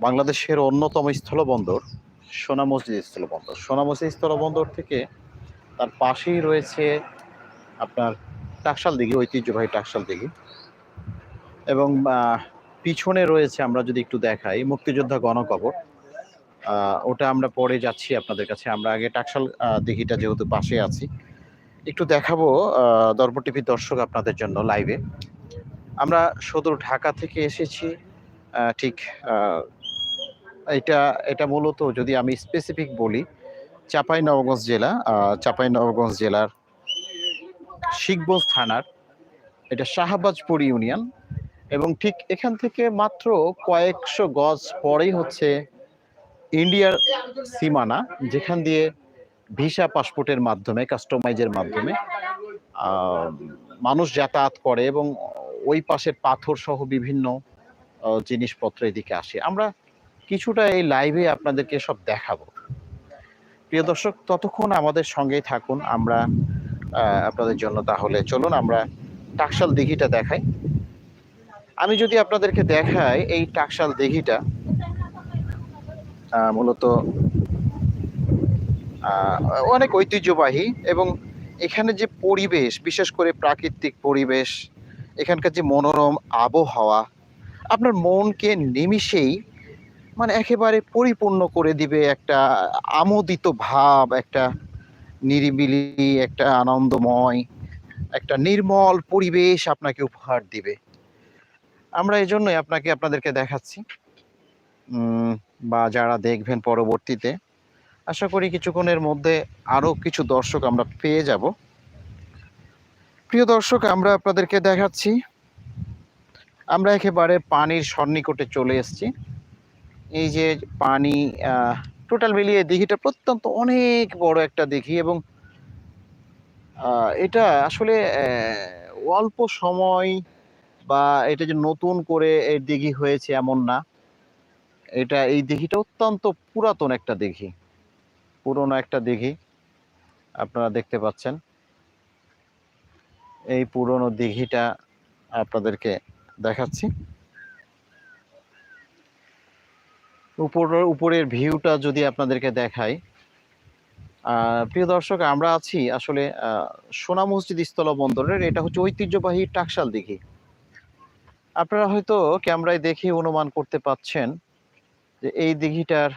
বাংলাদেশের অন্যতম স্থলবন্দর সোনা মসজিদ স্থলবন্দর। সোনা মসজিদ স্থলবন্দর থেকে তার পাশেই রয়েছে আপনার টাকশাল দিঘি ঐতিহ্যবাহী টাকশাল দিঘি। এবং পিছনে রয়েছে আমরা যদি একটু দেখাই মুক্তিযোদ্ধা গণকবর। ওটা আমরা পরে যাচ্ছি আপনাদের কাছে। আমরা আগে টাকশাল দিঘিটা যেহেতু পাশে আছি। একটু দেখাবো আহ, দর্পণ টিভির দর্শক আপনাদের জন্য লাইভে। আমরা সদর ঢাকা থেকে এসেছি ঠিক এটা এটা মূলত যদি আমি স্পেসিফিক বলি চাপাই নবগঞ্জ জেলা চাপাই নবগঞ্জ জেলার শিখগঞ্জ থানার, এটা শাহবাজপুর ইউনিয়ন এবং ঠিক এখান থেকে মাত্র কয়েকশো গজ পরেই হচ্ছে ইন্ডিয়ার সীমানা, যেখান দিয়ে ভিসা পাসপোর্টের মাধ্যমে, কাস্টমাইজের মাধ্যমে মানুষ যাতায়াত করে এবং ওই পাশের পাথর সহ বিভিন্ন জিনিসপত্র এদিকে আসে। আমরা কিছুটা এই লাইভে আপনাদেরকে সব দেখাবো। প্রিয় দর্শক, ততক্ষণ আমাদের সঙ্গেই থাকুন। আমরা আপনাদের জন্য তাহলে চলুন, আমরা টাকশাল দিঘিটা দেখাই। আমি যদি আপনাদেরকে দেখাই এই টাকশাল দিঘিটা মূলত অনেক ঐতিহ্যবাহী এবং এখানে যে পরিবেশ, বিশেষ করে প্রাকৃতিক পরিবেশ, এখানকার যে মনোরম আবহাওয়া, আপনার মনকে নিমিষেই মানে একেবারে পরিপূর্ণ করে দিবে একটা আমোদিত ভাব, একটা নিরিবিলি, একটা আনন্দময়, একটা নির্মল পরিবেশ আপনাকে উপহার দিবে। আমরা এই জন্যই আপনাকে, আপনাদেরকে দেখাচ্ছি। বা যারা দেখবেন পরবর্তীতে, আশা করি কিছুক্ষণের মধ্যে আরও কিছু দর্শক আমরা পেয়ে যাব। প্রিয় দর্শক, আমরা আপনাদেরকে দেখাচ্ছি। আমরা একেবারে পানির সন্নিকটে চলে এসেছি। এই যে পানি টোটাল মিলিয়ে দিঘিটা প্রত্যন্ত অনেক বড় একটা দিঘি এবং এটা আসলে অল্প সময় বা এটা যে নতুন করে এই দিঘি হয়েছে এমন না। এটা, এই দিঘিটা অত্যন্ত পুরাতন একটা দিঘি, পুরনো একটা দিঘি, আপনারা দেখতে পাচ্ছেন। এই পুরনো দিঘিটা আপনাদেরকে দেখাচ্ছি। উপর উপরের ভিউটা যদি আপনাদেরকে দেখাই প্রিয় দর্শক আমরা আছি আসলে সোনা মসজিদ স্থলবন্দরের এটা হচ্ছে ঐতিহ্যবাহী টাকশাল দিঘি। আপনারা হয়তো ক্যামেরায় দেখে অনুমান করতে পাচ্ছেন যে এই দিঘিটার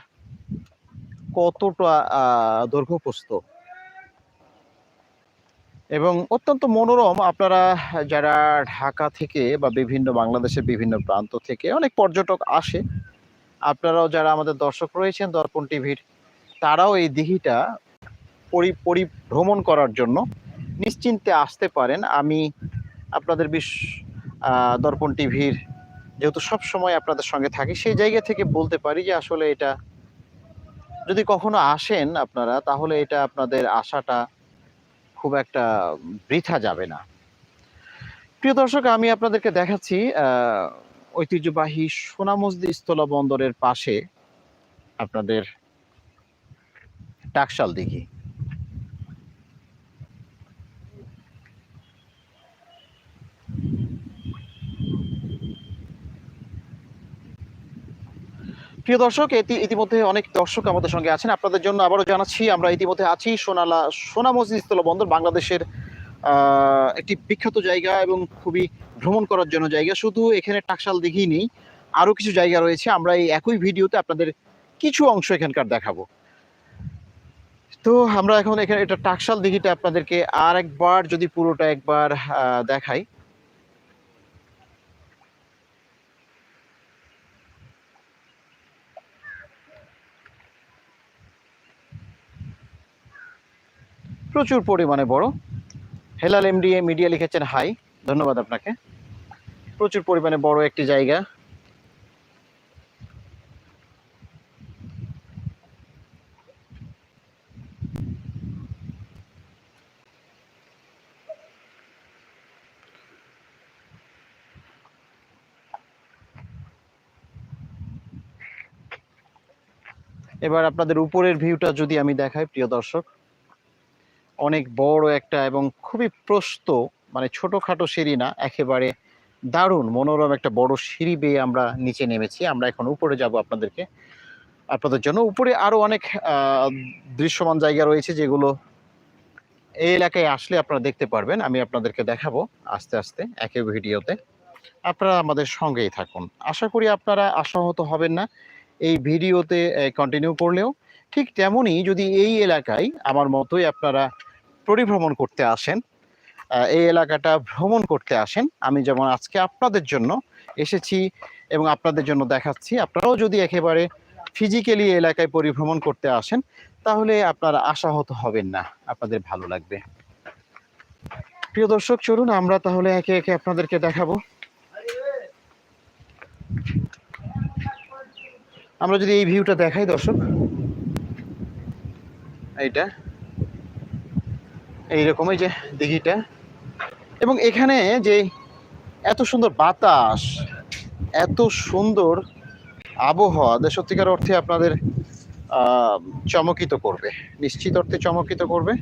কতটা আহ, দৈর্ঘ্যপ্রস্থ। এবং অত্যন্ত মনোরম আপনারা যারা ঢাকা থেকে বা বিভিন্ন বাংলাদেশের বিভিন্ন প্রান্ত থেকে অনেক পর্যটক আসে আপনারাও যারা আমাদের দর্শক রয়েছেন দর্পণ টিভির, তারাও এই দিঘিটা পরি, পরিভ্রমণ করার জন্য নিশ্চিন্তে আসতে পারেন। আমি আপনাদের বিশ দর্পণ টিভির যেহেতু সব সময় আপনাদের সঙ্গে থাকি, সেই জায়গা থেকে বলতে পারি যে আসলে এটা যদি কখনো আসেন আপনারা, তাহলে এটা আপনাদের আশাটা খুব একটা বৃথা যাবে না। প্রিয় দর্শক, আমি আপনাদেরকে দেখাচ্ছি ঐতিহ্যবাহী সোনামসদি স্থল বন্দরের পাশে আপনাদের টাকশাল দিঘি প্রিয় দর্শক, এটি ইতিমধ্যে অনেক দর্শক আমাদের সঙ্গে আছেন। আপনাদের জন্য আবারও জানাচ্ছি, আমরা ইতিমধ্যে আছি সোনালা সোনা মসজিদ স্থল বন্দর, বাংলাদেশের একটি বিখ্যাত জায়গা এবং খুবই ভ্রমণ করার জন্য জায়গা, শুধু এখানে টাকশাল দিঘি নেই। আরও কিছু জায়গা রয়েছে, আমরা এই একই ভিডিওতে আপনাদের কিছু অংশ এখানকার দেখাবো। তো আমরা এখন এখানে এটা টাকশাল দিঘিটা আপনাদেরকে আর একবার যদি পুরোটা একবার দেখাই। প্রচুর পরিমাণে বড়। হেলাল এমডিএ মিডিয়া লিখেছেন, হাই। ধন্যবাদ আপনাকে। প্রচুর পরিমাণে বড় একটি জায়গা। এবার আপনাদের উপরের ভিউটা যদি আমি দেখাই, প্রিয় দর্শক, অনেক বড় একটা এবং খুবই প্রস্ত মানে ছোটখাটো সিঁড়ি না, একেবারে দারুণ, মনোরম একটা বড় সিঁড়ি বেয়ে আমরা নিচে নেমেছি। আমরা এখন উপরে যাব আপনাদেরকে। আপনাদের জন্য উপরে আরও অনেক দৃশ্যমান জায়গা রয়েছে যেগুলো এই এলাকায় আসলে আপনারা দেখতে পারবেন। আমি আপনাদেরকে দেখাবো আস্তে আস্তে একই ভিডিওতে। আপনারা আমাদের সঙ্গেই থাকুন। আশা করি আপনারা আশাহত হবেন না। এই ভিডিওতে কন্টিনিউ করলেও ঠিক তেমনই যদি এই এলাকায় আমার মতোই আপনারা পরিভ্রমণ করতে আসেন এই এলাকাটা ভ্রমণ করতে আসেন। আমি যেমন আজকে আপনাদের জন্য এসেছি এবং আপনাদের জন্য দেখাচ্ছি। আপনারাও যদি একেবারে ফিজিক্যালি এলাকায় পরিভ্রমণ করতে আসেন, তাহলে আপনারা আশাহত হবেন না। আপনাদের ভালো লাগবে। প্রিয় দর্শক, চলুন আমরা তাহলে একে একে আপনাদেরকে দেখাবো। আমরা যদি এই ভিউটা দেখাই দর্শক। এইটা। এইরকম এই যে দিঘিটা। এবং এখানে যে এত সুন্দর বাতাস, এত সুন্দর আবহাওয়া সত্যিকার অর্থে আপনাদের চমকিত করবে, নিশ্চিত অর্থে চমকিত করবে।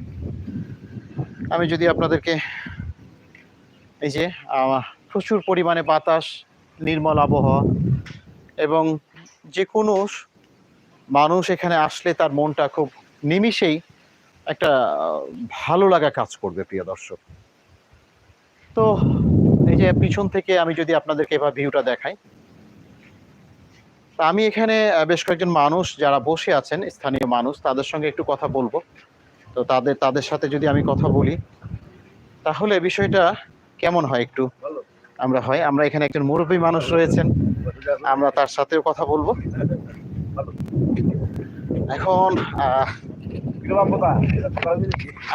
আমি যদি আপনাদেরকে এই যে প্রচুর পরিমাণে বাতাস, নির্মল আবহাওয়া এবং যে কোনো মানুষ এখানে আসলে তার মনটা খুব নিমিষেই একটা ভালো লাগা কাজ করবে, প্রিয় দর্শক। তো এই যে পিছন থেকে আমি যদি আপনাদেরকে এবার ভিউটা দেখাই তা আমি এখানে বেশ কয়েকজন মানুষ যারা বসে আছেন স্থানীয় মানুষ তাদের সঙ্গে একটু কথা বলব। তো তাদের তাদের সাথে যদি আমি কথা বলি তাহলে বিষয়টা কেমন হয় একটু আমরা হয় আমরা এখানে একজন মুরব্বী মানুষ রয়েছেন আমরা তার সাথেও কথা বলব। এখন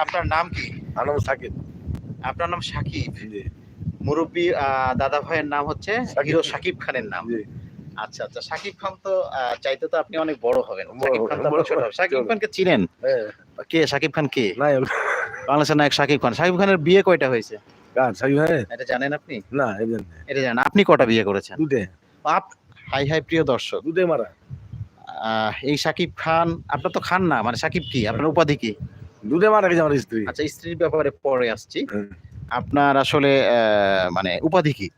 আপনার নাম কি? আনাম সাকিব। আপনার নাম সাকিব? মুরব্বী দাদা ভাইয়ের নাম হচ্ছে। হিরো সাকিব খানের নাম। আচ্ছা আচ্ছা। সাকিব খান তো চাইতে তো আপনি অনেক বড় হবেন। সাকিব খান তো ছোট সাকিব খানকে চিনেন? হ্যাঁ। কে? সাকিব খান কে? বাংলাদেশের নায়ক সাকিব খান। সাকিব খানের বিয়ে কয়টা হয়েছে? সাকিব হ্যাঁ এটা জানেন আপনি? না এটা জানেন। আপনি কটা বিয়ে করেছেন? দুটে আপ হাই হাই প্রিয় দর্শক। দুটে মারা। এই সাকিব খান আপনার তো খান না। মানে সাকিব কি? আপনার উপাধি কি? দুটে মারা গেছে আমার স্ত্রী। আচ্ছা স্ত্রীর ব্যাপারে পরে আসছি। আপনার আসলে মানে উপাধি কি?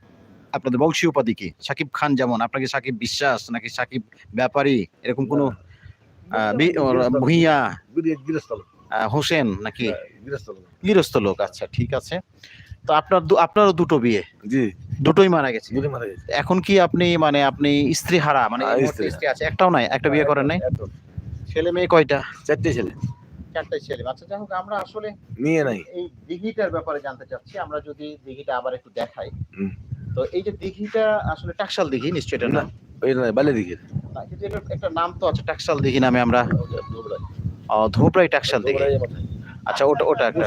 আপনাদের বংশীয় উপাধি কি? সাকিব খান যেমন আপনাকে সাকিব বিশ্বাস নাকি সাকিব ব্যাপারী? এরকম কোনো ভুঁইয়া হোসেন নাকি? হ্যাঁ, গৃহস্থ লোক। আচ্ছা ঠিক আছে। তো আপনার আপনারও দুটো বিয়ে? জি। দুটোই মারা গেছে। মারা গেছে। এখন কি আপনি মানে আপনি স্ত্রী হারা মানে হ্যাঁ, স্ত্রী। স্ত্রী আছে। একটাও নাই একটা বিয়ে করেন নাই? ছেলে মেয়ে কয়টা? চারটে ছেলে। চারটাই ছেলে আচ্ছা যাই হোক আমরা আসলে নিয়ে নাই। এই দিঘিটার ব্যাপারে জানতে চাচ্ছি। আমরা যদি দিঘিটা আবার একটু দেখাই। তো এই যে দিঘিটা আসলে টাকশাল দিঘি নিশ্চয়ই এটা না বালে কিন্তু একটা নাম তো আছে টাকশাল দিঘি নামে আমরা ধোবরাই টাকশাল দিঘি। আচ্ছা ওটা ওটা একটা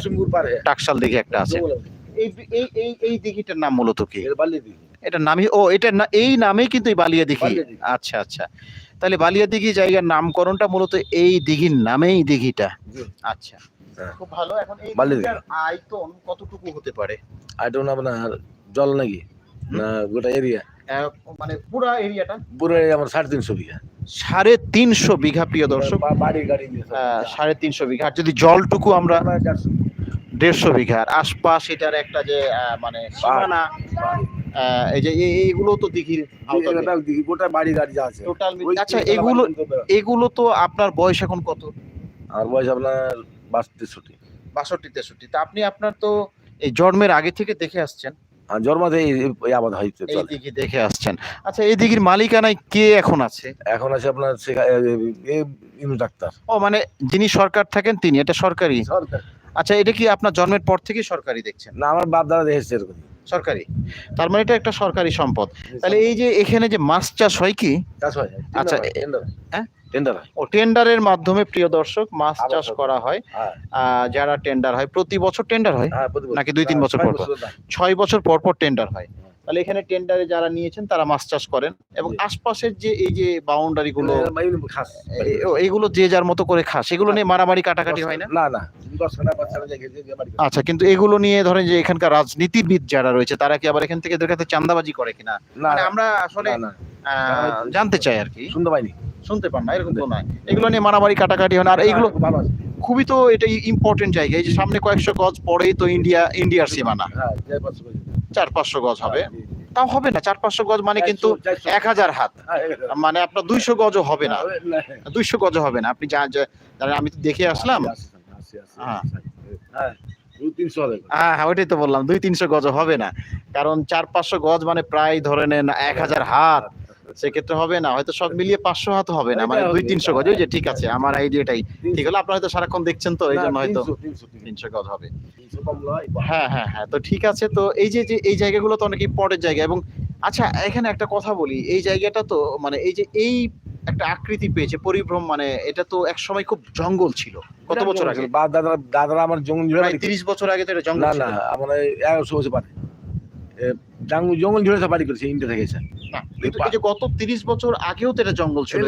টাকশাল দিঘি একটা আছে। এই এই এই এই দিঘিটার নাম মূলত কি? বালি এটা নামই ও এটা না এই নামেই কিন্তু এই বালিয়া দিঘি। বালিয়া দিঘি। আচ্ছা আচ্ছা। তাহলে বালিয়া দিঘি জায়গার নামকরণটা মূলত এই দিঘির নামেই দিঘিটা। আচ্ছা। হ্যাঁ। খুব ভালো। এখন এই দিঘিটার আয়তন কতটুকু হতে পারে? এটা আপনার জল নাকি? না গোটা এরিয়া? মানে পুরা এরিয়াটা? পুরো area আমার সাড়ে তিনশো বিঘা। সাড়ে তিনশো বিঘা প্রিয় দর্শক। সব। আহ, সাড়ে তিনশো বিঘা। আর যদি জলটুকু আমরা দেড়শো বিঘা আর আশপাশ এটার একটা যে মানে সীমানা। এই যে এইগুলো তো দিঘির গোটা বাড়ি গাড়ি যা আছে। টোটাল আচ্ছা এগুলো। এগুলো তো আপনার বয়স এখন কত? আমার বয়স আপনার বাষট্টি বাষট্টি তেষট্টি তা আপনি আপনার তো এই জন্মের আগে থেকে দেখে আসছেন। আর জন্মাতে এই আবাদ হইতে দেখে আসছেন। আচ্ছা এই দিঘির মালিকানায় কে এখন আছে? এখন আছে আপনার ইনু ডাক্তার। ও মানে যিনি সরকার থাকেন তিনি এটা সরকারি? সরকার। আচ্ছা এটা কি আপনার জন্মের পর থেকেই সরকারি দেখছেন? না আমার বাপ দাদা দেখেছে এরকম সরকারি তার মানে এটা একটা সরকারি সম্পদ তাহলে এই যে এখানে যে মাছ চাষ হয় কি আচ্ছা, টেন্ডার হ্যাঁ? ও টেন্ডারের মাধ্যমে প্রিয় দর্শক মাছ চাষ করা হয় হ্যাঁ যারা টেন্ডার হয় প্রতি বছর টেন্ডার হয় হ্যাঁ। নাকি দুই তিন বছর পর পর? বছর না। ছয় বছর পর পর টেন্ডার হয়। তাহলে এখানে টেন্ডারে যারা নিয়েছেন তারা মাছ চাষ করেন। এবং আশপাশের যে এই যে বাউন্ডারি গুলো এগুলো যে যার মতো করে খাস এগুলো নিয়ে মারামারি কাটাকাটি হয় না? না। আচ্ছা কিন্তু এগুলো নিয়ে ধরেন যে এখানকার রাজনীতিবিদ যারা রয়েছে তারা কি আবার এখান থেকে এদের কাছে চান্দাবাজি করে কিনা? মানে আমরা আসলে জানতে চাই আর কি। শুনতে পাইনি। শুনতে পান না এরকম তো নয়। এগুলো নিয়ে মারামারি কাটাকাটি হয় না আর এইগুলো খুবই তো এটা ইম্পর্টেন্ট জায়গা। এই যে সামনে কয়েকশো গজ পরেই তো ইন্ডিয়া ইন্ডিয়ার সীমানা। হ্যাঁ। চার পাঁচশো গজ হবে। তাও হবে না চার পাঁচশো গজ মানে কিন্তু এক হাজার হাত। মানে আপনার দুইশো গজও হবে না। দুইশো গজও হবে না। আপনি যা আমি তো দেখে আসলাম। হ্যাঁ। হ্যাঁ হ্যাঁ হ্যাঁ ওইটাই তো বললাম দুই তিনশো গজ হবে না। কারণ চার পাঁচশো গজ মানে প্রায় ধরে নেন এক হাজার হাত। সেক্ষেত্রে হবে না হয়তো সব মিলিয়ে পাঁচশো হাত হবে না মানে দুই তিনশো গজ ওই যে ঠিক আছে আমার আইডিয়াটাই ঠিক হলো? আপনারা হয়তো সারাক্ষণ দেখছেন তো এই জন্য হয়তো তিনশো গজ হবে। হ্যাঁ হ্যাঁ হ্যাঁ তো ঠিক আছে তো এই যে এই জায়গাগুলো তো অনেক ইম্পর্টেন্ট জায়গা এবং আচ্ছা এখানে একটা কথা বলি এই জায়গাটা তো মানে এই যে এই একটা আকৃতি পেয়েছে পরিভ্রম মানে এটা তো এক সময় খুব জঙ্গল ছিল। কত বছর আগে? দাদা দাদারা আমার জঙ্গল তিরিশ বছর আগে তো এটা জঙ্গল ছিল না আমার এগারোশো বছর পারে জঙ্গল জঙ্গল ঝুড়ে বাড়ি করেছে ইন্ডিয়া থেকে না, কিন্তু এই যে গত তিরিশ বছর আগেও তো এটা জঙ্গল ছিল।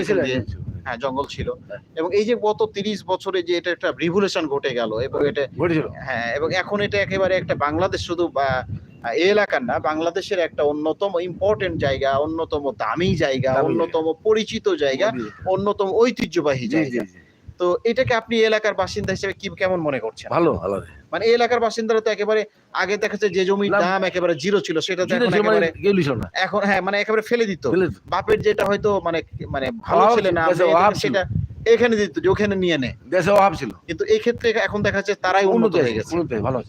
হ্যাঁ জঙ্গল ছিল হ্যাঁ। এবং এই যে গত তিরিশ বছরে যে এটা একটা রিভলিউশন ঘটে গেল এবং এটা হ্যাঁ এবং এখন এটা একেবারে একটা বাংলাদেশ শুধু এই এলাকার না বাংলাদেশের একটা অন্যতম ইম্পর্টেন্ট জায়গা অন্যতম দামি জায়গা অন্যতম পরিচিত জায়গা অন্যতম ঐতিহ্যবাহী জায়গা। তো এটাকে আপনি এলাকার বাসিন্দা হিসেবে কি কেমন মনে করছেন? ভালো ভালো মানে এই এলাকার বাসিন্দারা তো একেবারে আগে দেখা যাচ্ছে যে জমির দাম একেবারে জিরো ছিল সেটা তো এখন মানে একেবারে এখন হ্যাঁ মানে একেবারে ফেলে দিত। বাপের যেটা হয়তো মানে মানে ভালো ছেলে না। সেটা এখানে দিত যে ওখানে নিয়ে নে। দেশে অভাব ছিল। কিন্তু এই ক্ষেত্রে এখন দেখা যাচ্ছে তারাই উন্নত হয়ে গেছে। ভালো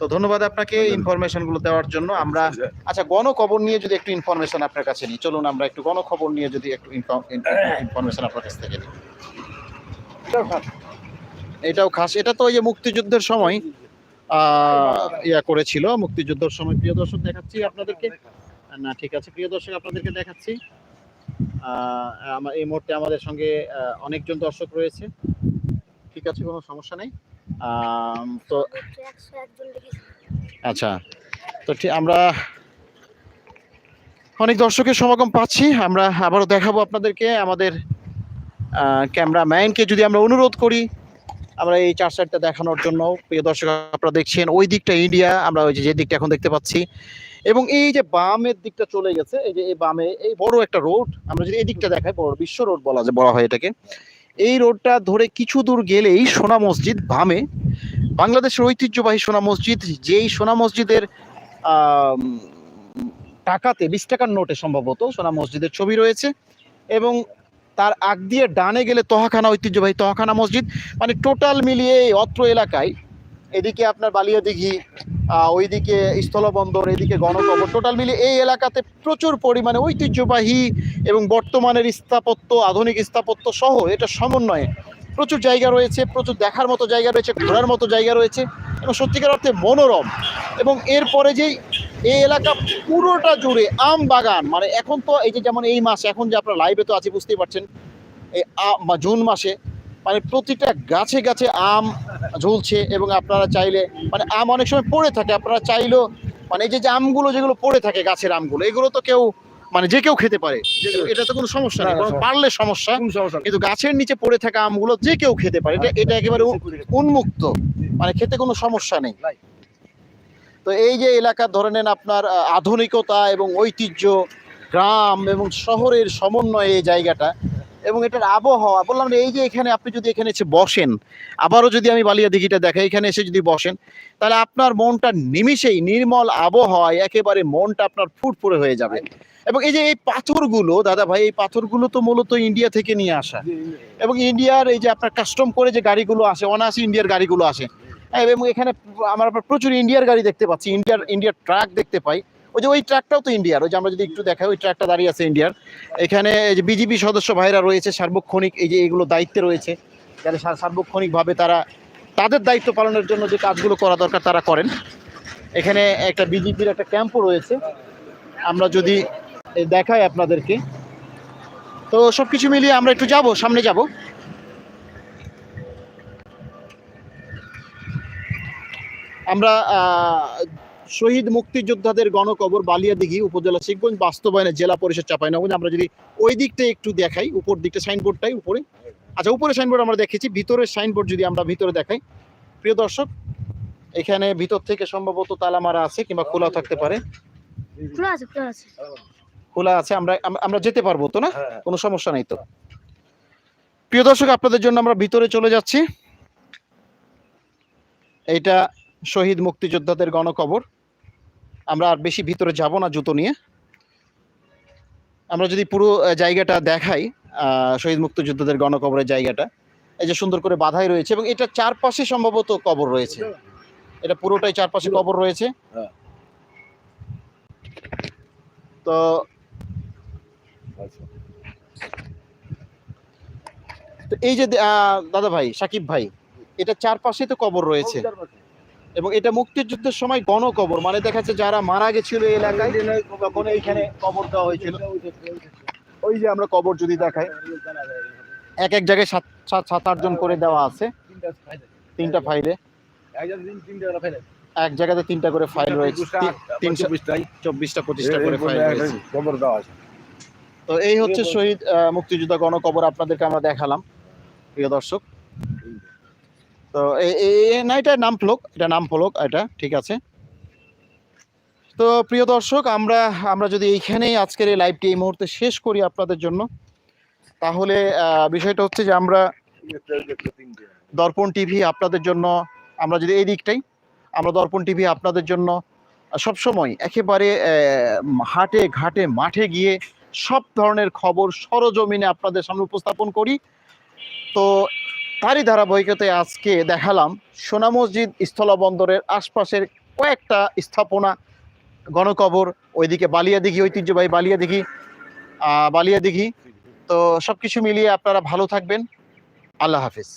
তো ধন্যবাদ আপনাকে ইনফরমেশনগুলো দেওয়ার জন্য। আমরা আচ্ছা গণখবর নিয়ে যদি একটু ইনফরমেশন আপনার কাছে নিই চলুন আমরা একটু গণখবর নিয়ে যদি একটু ইনফরমেশন আপনার কাছ থেকে নিই। এটাও খাস। এটা তো ওই যে মুক্তিযুদ্ধের সময় ইয়া করেছিল মুক্তিযুদ্ধের সময়। প্রিয় দর্শক, দেখাচ্ছি আপনাদেরকে। না, ঠিক আছে। প্রিয় দর্শক, আপনাদেরকে দেখাচ্ছি। এই মুহূর্তে আমাদের সঙ্গে অনেকজন দর্শক রয়েছে। ঠিক আছে, কোনো সমস্যা নেই। তো আচ্ছা তো ঠিক, আমরা অনেক দর্শকের সমাগম পাচ্ছি। আমরা আবারও দেখাবো আপনাদেরকে আমাদের ক্যামেরাম্যানকে যদি আমরা অনুরোধ করি, আমরা এই চার সাইডটা দেখানোর জন্য, প্রিয় দর্শক, আপনারা দেখছেন ওই দিকটা ইন্ডিয়া আমরা ওই যে দিকটা এখন দেখতে পাচ্ছি। এবং এই যে বামের দিকটা চলে গেছে, এই যে এই বামে এই বড় একটা রোড আমরা যদি এই দিকটা দেখাই, বড় বিশ্ব রোড বলা যায়, বলা হয় এটাকে। এই রোডটা ধরে কিছু দূর গেলেই সোনা মসজিদ বামে। বাংলাদেশের ঐতিহ্যবাহী সোনা মসজিদ, যেই সোনা মসজিদের টাকাতে, বিশ টাকার নোটে সম্ভবত সোনা মসজিদের ছবি রয়েছে। এবং তার আগ দিয়ে ডানে গেলে তহাখানা ঐতিহ্যবাহী তহাখানা মসজিদ মানে টোটাল মিলিয়ে এই অত্র এলাকায়, এদিকে আপনার বালিয়া দিঘি ওইদিকে স্থলবন্দর, এদিকে গণকবর, টোটাল মিলিয়ে এই এলাকাতে প্রচুর পরিমাণে ঐতিহ্যবাহী এবং বর্তমানের স্থাপত্য, আধুনিক স্থাপত্য সহ এটা সমন্বয়ে প্রচুর জায়গা রয়েছে, প্রচুর দেখার মতো জায়গা রয়েছে, ঘোরার মতো জায়গা রয়েছে এবং সত্যিকার অর্থে মনোরম। এবং এরপরে যেই এই এলাকা পুরোটা জুড়ে আম বাগান মানে এখন তো এই যে যেমন এই মাস, এখন যে আপনারা লাইভে তো আছে, বুঝতেই পারছেন, এই জুন মাসে মানে প্রতিটা গাছে গাছে আম ঝুলছে এবং আপনারা চাইলে মানে আম অনেক সময় পড়ে থাকে, আপনারা চাইলেও মানে এই যে আমগুলো যেগুলো পড়ে থাকে গাছের আমগুলো, এগুলো তো কেউ মানে যে কেউ খেতে পারে। এটা তো কোনো সমস্যা নেই। পারলে সমস্যা। কিন্তু গাছের নিচে পড়ে থাকা আমগুলো যে কেউ খেতে পারে এটা এটা একেবারে উ- উন্মুক্ত। মানে খেতে কোনো সমস্যা নেই। নাই। তো এই যে এলাকা ধরে নেন আপনার আধুনিকতা এবং ঐতিহ্য গ্রাম এবং শহরের সমন্বয়ে এই জায়গাটা এবং এটার আবহাওয়া বললাম এই যে এখানে আপনি যদি এখানে এসে বসেন আবারও যদি আমি বালিয়া দিঘিটা দেখাই এখানে এসে যদি বসেন তাহলে আপনার মনটা নিমিষেই নির্মল আবহাওয়ায় একেবারে মনটা আপনার ফুটফুরে হয়ে যাবে। এবং এই যে এই পাথরগুলো দাদা ভাই এই পাথরগুলো তো মূলত ইন্ডিয়া থেকে নিয়ে আসা। এবং ইন্ডিয়ার এই যে আপনার কাস্টম করে যে গাড়িগুলো আসে অনায়াসে ইন্ডিয়ার গাড়িগুলো আসে। হ্যাঁ, এবং এখানে আমরা প্রচুর ইন্ডিয়ার গাড়ি দেখতে পাচ্ছি ইন্ডিয়ার ইন্ডিয়ার ট্রাক দেখতে পাই। ওই যে ওই ট্র্যাকটাও তো ইন্ডিয়ার ওই যে আমরা যদি একটু দেখাই, ওই ট্র্যাকটা দাঁড়িয়ে আছে ইন্ডিয়ার এখানে যে বিজেপি সদস্য ভাইরা রয়েছে, সার্বক্ষণিক এই যে এগুলো দায়িত্বে রয়েছে, যারা সার- সার্বক্ষণিকভাবে তারা, তাদের দায়িত্ব পালনের জন্য যে কাজগুলো করা দরকার তারা করেন। এখানে একটা বিজেপির একটা ক্যাম্পও রয়েছে। আমরা যদি দেখাই আপনাদেরকে। তো সব কিছু মিলিয়ে আমরা একটু যাব, সামনে যাব। আমরা শহীদ মুক্তিযোদ্ধাদের গণকবর বালিয়াদিঘি উপজেলা শিখগঞ্জ বাস্তবায়নে জেলা পরিষদ চাপাইনগঞ্জ। আমরা যদি ওই দিকটা একটু দেখাই উপর দিকটা সাইনবোর্ডটাই উপরে। আচ্ছা উপরে সাইনবোর্ড আমরা দেখেছি ভিতরের সাইনবোর্ড যদি আমরা ভিতরে দেখাই। প্রিয় দর্শক এখানে ভিতর থেকে সম্ভবত তালা মারা আছে কিংবা খোলা থাকতে পারে। খোলা আছে খোলা আছে। খোলা আছে আমরা আমরা যেতে পারব তো না? হ্যাঁ, কোনো সমস্যা নেই তো। প্রিয় দর্শক আপনাদের জন্য আমরা ভিতরে চলে যাচ্ছি। এটা শহীদ মুক্তিযোদ্ধাদের গণকবর। আমরা আর বেশি ভিতরে যাব না জুতো নিয়ে। আমরা যদি পুরো জায়গাটা দেখাই শহীদ মুক্তিযোদ্ধাদের গণকবরের জায়গাটা, এই যে সুন্দর করে বাধাই রয়েছে এবং এটা চারপাশে সম্ভবত কবর রয়েছে। এটা পুরোটাই চারপাশে কবর রয়েছে। তো এই যে দাদা ভাই, সাকিব ভাই এটা চারপাশে তো কবর রয়েছে। এবং এটা মুক্তিযুদ্ধের সময় গণকবর মানে দেখা যাচ্ছে যারা মারা গেছিল এই এলাকায়, তখন এইখানে কবর দেওয়া হয়েছিল। ওই যে আমরা কবর যদি দেখাই, এক এক জায়গায় সাত সাত সাত আটজন করে দেওয়া আছে। তিনটা ফাইলে এক জায়গাতে তিনটা করে ফাইল রয়েছে। তিনশো চব্বিশটা, পঁচিশটা করে ফাইল খবর দেওয়া আছে তো এই হচ্ছে শহীদ মুক্তিযোদ্ধা গণকবর, আপনাদেরকে আমরা দেখালাম, প্রিয় দর্শক। তো না, এটা নাম ফলক, এটা নাম ফলক, এটা ঠিক আছে। তো প্রিয় দর্শক, আমরা আমরা যদি এইখানেই আজকের এই লাইভটি এই মুহূর্তে শেষ করি আপনাদের জন্য, তাহলে বিষয়টা হচ্ছে যে আমরা দর্পণ টিভি আপনাদের জন্য, আমরা যদি এই দিকটাই, আমরা দর্পণ টিভি আপনাদের জন্য, সবসময় একেবারে হাটে ঘাটে মাঠে গিয়ে সব ধরনের খবর সরজমিনে আপনাদের সামনে উপস্থাপন করি। তো তারই ধারাবাহিকতায় আজকে দেখালাম সোনা মসজিদ স্থলবন্দরের আশপাশের কয়েকটা স্থাপনা, গণকবর, ওইদিকে বালিয়াদিঘি, ঐতিহ্যবাহী বালিয়াদিঘি বালিয়াদিঘি। তো সব কিছু মিলিয়ে আপনারা ভালো থাকবেন। আল্লাহ হাফিজ।